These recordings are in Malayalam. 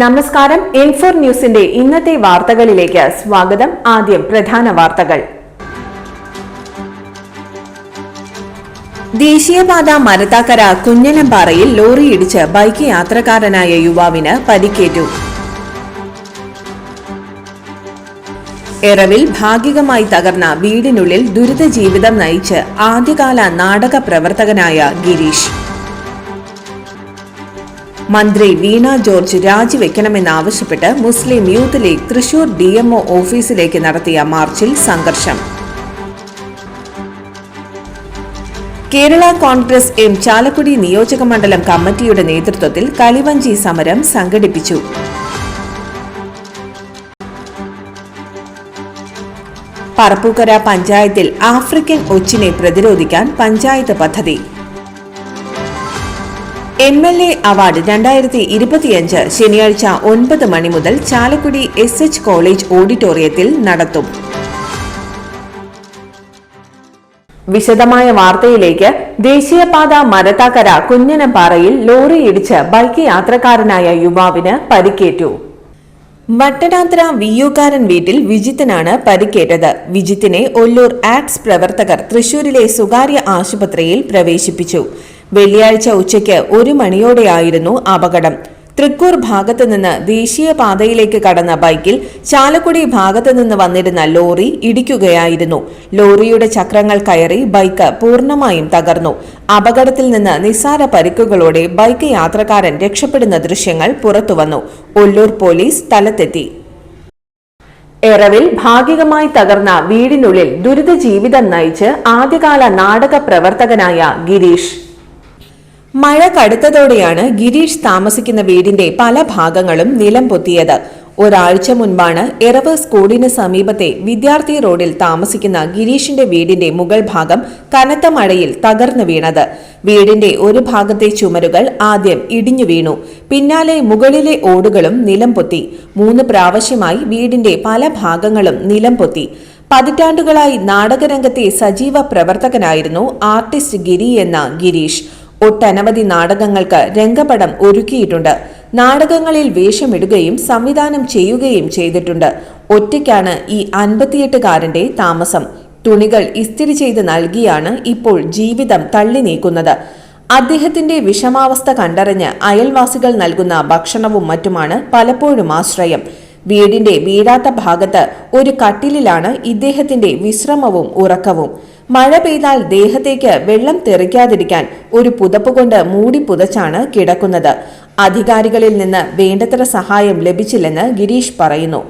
നമസ്കാരം ഇൻഫോർ ന്യൂസിന്റെ ഇന്നത്തെ വാർത്തകളിലേക്ക് സ്വാഗതം. ആദ്യം പ്രധാന വാർത്തകൾ. ദേശീയപാത മരത്താക്കര കുഞ്ഞലമ്പാറയിൽ ലോറിയിടിച്ച് ബൈക്ക് യാത്രക്കാരനായ യുവാവിന് പരിക്കേറ്റു. എറവിൽ ഭാഗികമായി തകർന്ന വീടിനുള്ളിൽ ദുരിത ജീവിതം നയിച്ച് ആദ്യകാല നാടക പ്രവർത്തകനായ ഗിരീഷ്. മന്ത്രി വീണ ജോർജ് രാജിവെക്കണമെന്നാവശ്യപ്പെട്ട് മുസ്ലിം യൂത്ത് ലീഗ് തൃശൂർ ഡിഎംഒ ഓഫീസിലേക്ക് നടത്തിയ മാർച്ചിൽ സംഘർഷം. കേരള കോൺഗ്രസ് എം ചാലക്കുടി നിയോജക മണ്ഡലം കമ്മിറ്റിയുടെ നേതൃത്വത്തിൽ കലിവഞ്ചി സമരം സംഘടിപ്പിച്ചു. പറപ്പൂക്കര പഞ്ചായത്തിൽ ആഫ്രിക്കൻ ഒച്ചിനെ പ്രതിരോധിക്കാൻ പഞ്ചായത്ത് പദ്ധതി. എം എൽ എ അവാർഡ് രണ്ടായിരത്തി ഇരുപത്തിയഞ്ച് ശനിയാഴ്ച ഒൻപത് മണി മുതൽ ചാലക്കുടി എസ് എച്ച് കോളേജ് ഓഡിറ്റോറിയത്തിൽ നടത്തും. വിശദമായ വാർത്തയിലേക്ക് ദേശീയപാത മരത്താക്കര കുഞ്ഞനപ്പാറയിൽ ലോറി ഇടിച്ച് ബൈക്ക് യാത്രക്കാരനായ യുവാവിന് പരിക്കേറ്റു. വട്ടനാത്ര വിയൂക്കാരൻ വീട്ടിൽ വിജിത്തിനാണ് പരിക്കേറ്റത്. വിജിത്തിനെ ഒല്ലൂർ ആക്ട്സ് പ്രവർത്തകർ തൃശൂരിലെ സ്വകാര്യ ആശുപത്രിയിൽ പ്രവേശിപ്പിച്ചു. വെള്ളിയാഴ്ച ഉച്ചയ്ക്ക് ഒരു മണിയോടെയായിരുന്നു അപകടം. തൃക്കൂർ ഭാഗത്തു നിന്ന് ദേശീയപാതയിലേക്ക് കടന്ന ബൈക്കിൽ ചാലക്കുടി ഭാഗത്തു നിന്ന് വന്നിരുന്ന ലോറി ഇടിക്കുകയായിരുന്നു. ലോറിയുടെ ചക്രങ്ങൾ കയറി ബൈക്ക് പൂർണമായും തകർന്നു. അപകടത്തിൽ നിന്ന് നിസ്സാര പരിക്കുകളോടെ ബൈക്ക് യാത്രക്കാരൻ രക്ഷപ്പെടുന്ന ദൃശ്യങ്ങൾ പുറത്തുവന്നു. ഒല്ലൂർ പോലീസ് സ്ഥലത്തെത്തി. എറവിൽ ഭാഗികമായി തകർന്ന വീടിനുള്ളിൽ ദുരിത ജീവിതം നയിച്ച് ആദ്യകാല നാടക പ്രവർത്തകനായ ഗിരീഷ്. മഴ കടുത്തതോടെയാണ് ഗിരീഷ് താമസിക്കുന്ന വീടിന്റെ പല ഭാഗങ്ങളും നിലം പൊത്തിയത്. ഒരാഴ്ച മുൻപാണ് എറവ് സ്കൂളിന് സമീപത്തെ വിദ്യാർത്ഥി റോഡിൽ താമസിക്കുന്ന ഗിരീഷിന്റെ വീടിന്റെ മുകൾ ഭാഗം കനത്ത മഴയിൽ തകർന്നു വീണത്. വീടിന്റെ ഒരു ഭാഗത്തെ ചുമരുകൾ ആദ്യം ഇടിഞ്ഞു വീണു. പിന്നാലെ മുകളിലെ ഓടുകളും നിലം പൊത്തി. മൂന്ന് പ്രാവശ്യമായി വീടിന്റെ പല ഭാഗങ്ങളും നിലം പൊത്തി. പതിറ്റാണ്ടുകളായി നാടകരംഗത്തെ സജീവ പ്രവർത്തകനായിരുന്നു ആർട്ടിസ്റ്റ് ഗിരി എന്ന ഗിരീഷ്. ഒട്ടനവധി നാടകങ്ങൾക്ക് രംഗപടം ഒരുക്കിയിട്ടുണ്ട്. നാടകങ്ങളിൽ വേഷമിടുകയും സംവിധാനം ചെയ്യുകയും ചെയ്തിട്ടുണ്ട്. ഒറ്റയ്ക്കാണ് ഈ അൻപത്തിയെട്ടുകാരന്റെ താമസം. തുണികൾ ഇസ്തിരി ചെയ്ത് നൽകിയാണ് ഇപ്പോൾ ജീവിതം തള്ളി നീക്കുന്നത്. അദ്ദേഹത്തിന്റെ വിഷമാവസ്ഥ കണ്ടറിഞ്ഞ് അയൽവാസികൾ നൽകുന്ന ഭക്ഷണവും മറ്റുമാണ് പലപ്പോഴും ആശ്രയം. വീടിന്റെ വീടാത്ത ഭാഗത്ത് ഒരു കട്ടിലിലാണ് ഇദ്ദേഹത്തിന്റെ വിശ്രമവും ഉറക്കവും. മഴ പെയ്താൽ ദേഹത്തേക്ക് വെള്ളം തെറിക്കാതിരിക്കാൻ ഒരു പുതപ്പ് കൊണ്ട് മൂടി പുതച്ചാണ് കിടക്കുന്നത്. അധികാരികളിൽ നിന്ന് വേണ്ടത്ര സഹായം ലഭിച്ചില്ലെന്ന് ഗിരീഷ് പറയുന്നു.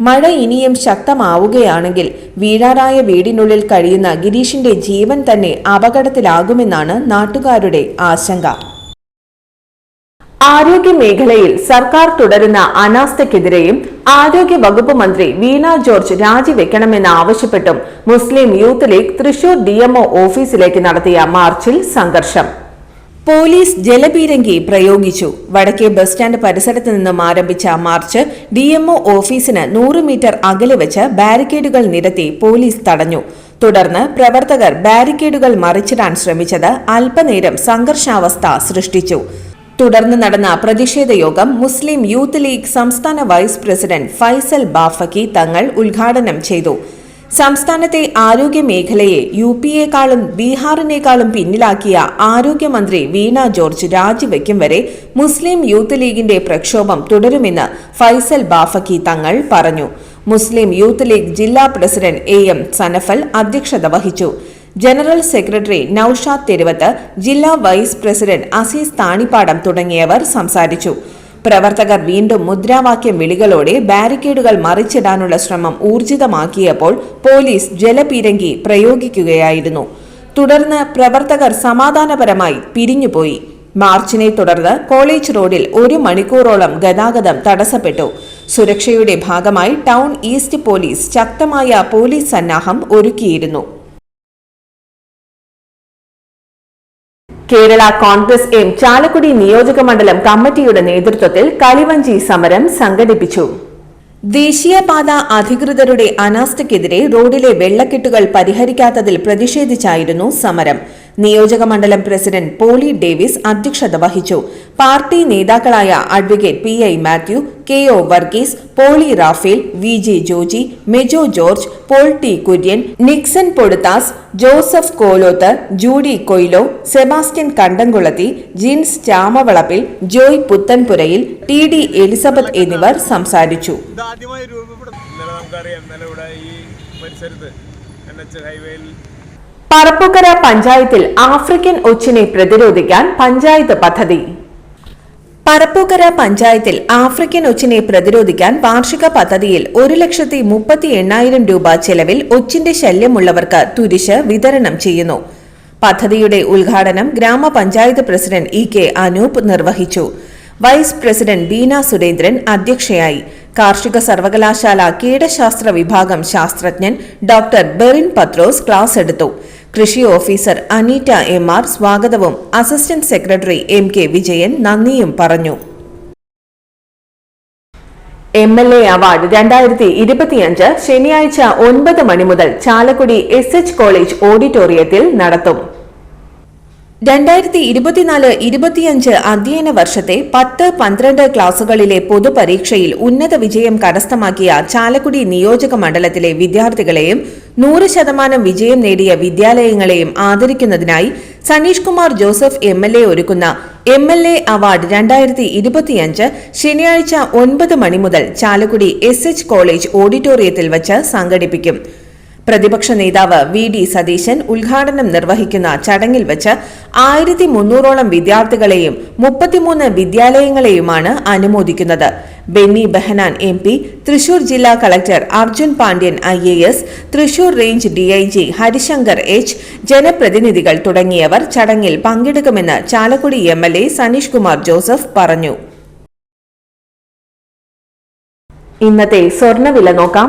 മഴ ഇനിയും ശക്തമാവുകയാണെങ്കിൽ വീഴാറായ വീടിനുള്ളിൽ കഴിയുന്ന ഗിരീഷിന്റെ ജീവൻ തന്നെ അപകടത്തിലാകുമെന്നാണ് നാട്ടുകാരുടെ ആശങ്ക. ആരോഗ്യ മേഖലയിൽ സർക്കാർ തുടരുന്ന അനാസ്ഥയ്ക്കെതിരെയും ആരോഗ്യ വകുപ്പ് മന്ത്രി വീണ ജോർജ് രാജിവെക്കണമെന്ന് ആവശ്യപ്പെട്ടും മുസ്ലിം യൂത്ത് ലീഗ് തൃശൂർ ഡിഎംഒ ഓഫീസിലേക്ക് നടത്തിയ മാർച്ചിൽ സംഘർഷം. പോലീസ് ജലപീരങ്കി പ്രയോഗിച്ചു. വടക്കേ ബസ് സ്റ്റാൻഡ് പരിസരത്ത് നിന്നും ആരംഭിച്ച മാർച്ച് ഡിഎംഒ ഓഫീസിന് നൂറ് മീറ്റർ അകലെ വെച്ച് ബാരിക്കേഡുകൾ നിരത്തി പോലീസ് തടഞ്ഞു. തുടർന്ന് പ്രവർത്തകർ ബാരിക്കേഡുകൾ മറിച്ചിടാൻ ശ്രമിച്ചത് അല്പനേരം സംഘർഷാവസ്ഥ സൃഷ്ടിച്ചു. തുടർന്ന് നടന്ന പ്രതിഷേധ യോഗം മുസ്ലിം യൂത്ത് ലീഗ് സംസ്ഥാന വൈസ് പ്രസിഡന്റ് ഫൈസൽ ബാഫക്കി തങ്ങൾ ഉദ്ഘാടനം ചെയ്തു. സംസ്ഥാനത്തെ ആരോഗ്യ മേഖലയെ യു പിയേക്കാളും ബീഹാറിനേക്കാളും പിന്നിലാക്കിയ ആരോഗ്യമന്ത്രി വീണ ജോർജ് രാജിവെക്കും വരെ മുസ്ലിം യൂത്ത് ലീഗിന്റെ പ്രക്ഷോഭം തുടരുമെന്ന് ഫൈസൽ ബാഫക്കി തങ്ങൾ പറഞ്ഞു. മുസ്ലിം യൂത്ത് ലീഗ് ജില്ലാ പ്രസിഡന്റ് എ എം സനഫൽ അധ്യക്ഷത വഹിച്ചു. ജനറൽ സെക്രട്ടറി നൌഷാദ് തെരുവത്ത് ജില്ലാ വൈസ് പ്രസിഡന്റ് അസീസ് താണിപ്പാടം തുടങ്ങിയവർ സംസാരിച്ചു. പ്രവർത്തകർ വീണ്ടും മുദ്രാവാക്യം വിളികളോടെ ബാരിക്കേഡുകൾ മറിച്ചിടാനുള്ള ശ്രമം ഊർജിതമാക്കിയപ്പോൾ പോലീസ് ജലപീരങ്കി പ്രയോഗിക്കുകയായിരുന്നു. തുടർന്ന് പ്രവർത്തകർ സമാധാനപരമായി പിരിഞ്ഞുപോയി. മാർച്ചിനെ തുടർന്ന് കോളേജ് റോഡിൽ ഒരു മണിക്കൂറോളം ഗതാഗതം തടസ്സപ്പെട്ടു. സുരക്ഷയുടെ ഭാഗമായി ടൗൺ ഈസ്റ്റ് പോലീസ് ശക്തമായ പോലീസ് സന്നാഹം ഒരുക്കിയിരുന്നു. കേരള കോൺഗ്രസ് എം ചാലക്കുടി നിയോജക മണ്ഡലം കമ്മിറ്റിയുടെ നേതൃത്വത്തിൽ കളിവഞ്ചി സമരം സംഘടിപ്പിച്ചു. ദേശീയപാത അധികൃതരുടെ അനാസ്ഥയ്ക്കെതിരെ റോഡിലെ വെള്ളക്കെട്ടുകൾ പരിഹരിക്കാത്തതിൽ പ്രതിഷേധിച്ചായിരുന്നു സമരം. നിയോജക മണ്ഡലം പ്രസിഡന്റ് പോളി ഡേവിസ് അധ്യക്ഷത വഹിച്ചു. പാർട്ടി നേതാക്കളായ advocate P I Mathew K O Varghese Poly Raphael V J Joji Mejo George Paul T Kurian Nixon Poduthas Joseph Kolothar Judy Coelho Sebastian Kandamkulathi Jins Chamavalappil Joy Puthenpurayil T D Elizabeth എന്നിവർ സംസാരിച്ചു. പറപ്പുക്കര പഞ്ചായത്തിൽ ആഫ്രിക്കൻ ഒച്ചിനെ പ്രതിരോധിക്കാൻ പഞ്ചായത്ത് പദ്ധതി. പറപ്പൂക്കര പഞ്ചായത്തിൽ ആഫ്രിക്കൻ ഒച്ചിനെ പ്രതിരോധിക്കാൻ വാർഷിക പദ്ധതിയിൽ ഒരു ലക്ഷത്തി മുപ്പത്തി എണ്ണായിരം രൂപ ചെലവിൽ ഒച്ചിന്റെ ശല്യമുള്ളവർക്ക് തുരിശ് വിതരണം ചെയ്യുന്നു. പദ്ധതിയുടെ ഉദ്ഘാടനം ഗ്രാമപഞ്ചായത്ത് പ്രസിഡന്റ് ഇ കെ അനൂപ് നിർവഹിച്ചു. വൈസ് പ്രസിഡന്റ് ബീന സുരേന്ദ്രൻ അധ്യക്ഷയായി. കാർഷിക സർവകലാശാല കീടശാസ്ത്ര വിഭാഗം ശാസ്ത്രജ്ഞൻ ഡോക്ടർ ബെറിൻ പത്രോസ് ക്ലാസ് എടുത്തു. കൃഷി ഓഫീസർ അനീറ്റ എം ആർ സ്വാഗതവും. Assistant secretary M K Vijayan നന്ദിയും പറഞ്ഞു. എം എൽ എ അവാർഡ് രണ്ടായിരത്തി ഇരുപത്തിയഞ്ച് ശനിയാഴ്ച ഒൻപത് മണി മുതൽ ചാലക്കുടി എസ് എച്ച് കോളേജ് ഓഡിറ്റോറിയത്തിൽ നടത്തും. രണ്ടായിരത്തി ഇരുപത്തിനാല് ഇരുപത്തിയഞ്ച് അധ്യയന വർഷത്തെ പത്ത് പന്ത്രണ്ട് ക്ലാസുകളിലെ പൊതുപരീക്ഷയിൽ ഉന്നത വിജയം കരസ്ഥമാക്കിയ ചാലക്കുടി നിയോജക മണ്ഡലത്തിലെ വിദ്യാർത്ഥികളെയും നൂറ് ശതമാനം വിജയം നേടിയ വിദ്യാലയങ്ങളെയും ആദരിക്കുന്നതിനായി Saneesh Kumar Joseph M L A ഒരുക്കുന്ന എം എൽ എ അവാർഡ് രണ്ടായിരത്തി ഇരുപത്തിയഞ്ച് ശനിയാഴ്ച ഒൻപത് മണി മുതൽ ചാലക്കുടി എസ് എച്ച് കോളേജ് ഓഡിറ്റോറിയത്തിൽ വച്ച് സംഘടിപ്പിക്കും. പ്രതിപക്ഷ നേതാവ് വി ഡി സതീശൻ ഉദ്ഘാടനം നിർവഹിക്കുന്ന ചടങ്ങിൽ വെച്ച് ആയിരത്തി മുന്നൂറോളം വിദ്യാർത്ഥികളെയും മുപ്പത്തിമൂന്ന് വിദ്യാലയങ്ങളെയുമാണ് അനുമോദിക്കുന്നത്. Benny Behanan M P Thrissur ജില്ലാ collector Arjun Pandian I A S Thrissur range DIG Harishankar H ജനപ്രതിനിധികൾ തുടങ്ങിയവർ ചടങ്ങിൽ പങ്കെടുക്കുമെന്ന് Chalakudy M L A Saneesh Kumar Joseph പറഞ്ഞു. ഇന്നത്തെ സ്വർണവില നോക്കാം.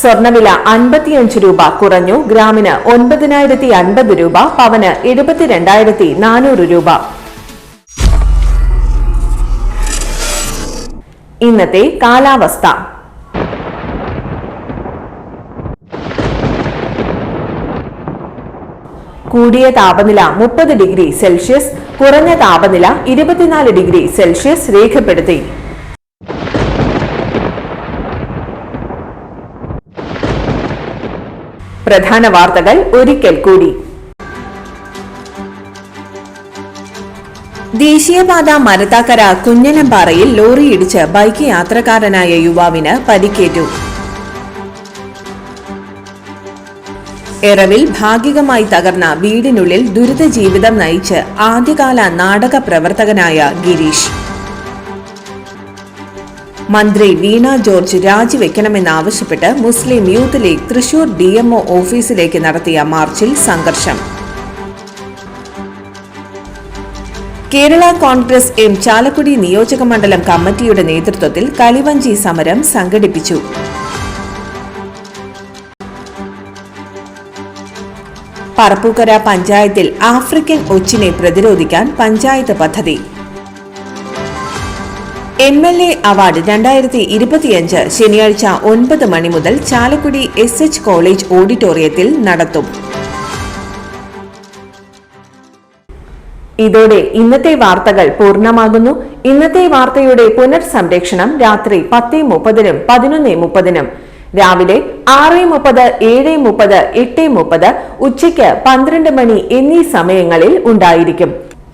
സ്വർണവില അൻപത്തിയഞ്ച് രൂപ കുറഞ്ഞു. ഗ്രാമിന് ഒൻപതിനായിരത്തി അൻപത് രൂപ പവന് എഴുപത്തിരണ്ടായിരത്തി നാനൂറ് രൂപ. ഇന്നത്തെ കാലാവസ്ഥ. കൂടിയ താപനില മുപ്പത് ഡിഗ്രി സെൽഷ്യസ് കുറഞ്ഞ താപനില ഇരുപത്തിനാല് ഡിഗ്രി സെൽഷ്യസ് രേഖപ്പെടുത്തി. പ്രധാന വാർത്തകൾ ഒരിക്കൽ കൂടി. ദേശീയപാത മരത്താക്കര കുഞ്ഞനമ്പാറയിൽ ലോറിയിടിച്ച് ബൈക്ക് യാത്രക്കാരനായ യുവാവിന് പരിക്കേറ്റു. എറവിൽ ഭാഗികമായി തകർന്ന വീടിനുള്ളിൽ ദുരിത ജീവിതം നയിച്ച് ആദ്യകാല നാടക പ്രവർത്തകനായ ഗിരീഷ്. മന്ത്രി വീണ ജോർജ് രാജിവെക്കണമെന്നാവശ്യപ്പെട്ട് മുസ്ലിം യൂത്ത് ലീഗ് തൃശൂർ ഡിഎംഒ ഓഫീസിലേക്ക് നടത്തിയ മാർച്ചിൽ സംഘർഷം. കേരള കോൺഗ്രസ് എം ചാലക്കുടി നിയോജക മണ്ഡലം കമ്മിറ്റിയുടെ നേതൃത്വത്തിൽ കലിവഞ്ചി സമരം സംഘടിപ്പിച്ചു. പറപ്പൂക്കര പഞ്ചായത്തിൽ ആഫ്രിക്കൻ ഒച്ചിനെ പ്രതിരോധിക്കാൻ പഞ്ചായത്ത് പദ്ധതി. എം എൽ എ അവാർഡ് രണ്ടായിരത്തി ഇരുപത്തിയഞ്ച് ശനിയാഴ്ച ഒൻപത് മണി മുതൽ ചാലക്കുടി എസ് എച്ച് കോളേജ് ഓഡിറ്റോറിയത്തിൽ നടത്തും. ഇതോടെ ഇന്നത്തെ വാർത്തകൾ പൂർണമാകുന്നു. ഇന്നത്തെ വാർത്തയുടെ പുനർസംപ്രേക്ഷണം രാത്രി പത്ത് മുപ്പതിനും പതിനൊന്ന് മുപ്പതിനും. രാവിലെ ആറ് മുപ്പത് ഏഴ് മുപ്പത് എട്ട് മുപ്പത് ഉച്ചയ്ക്ക് പന്ത്രണ്ട് മണി എന്നീ സമയങ്ങളിൽ ഉണ്ടായിരിക്കും.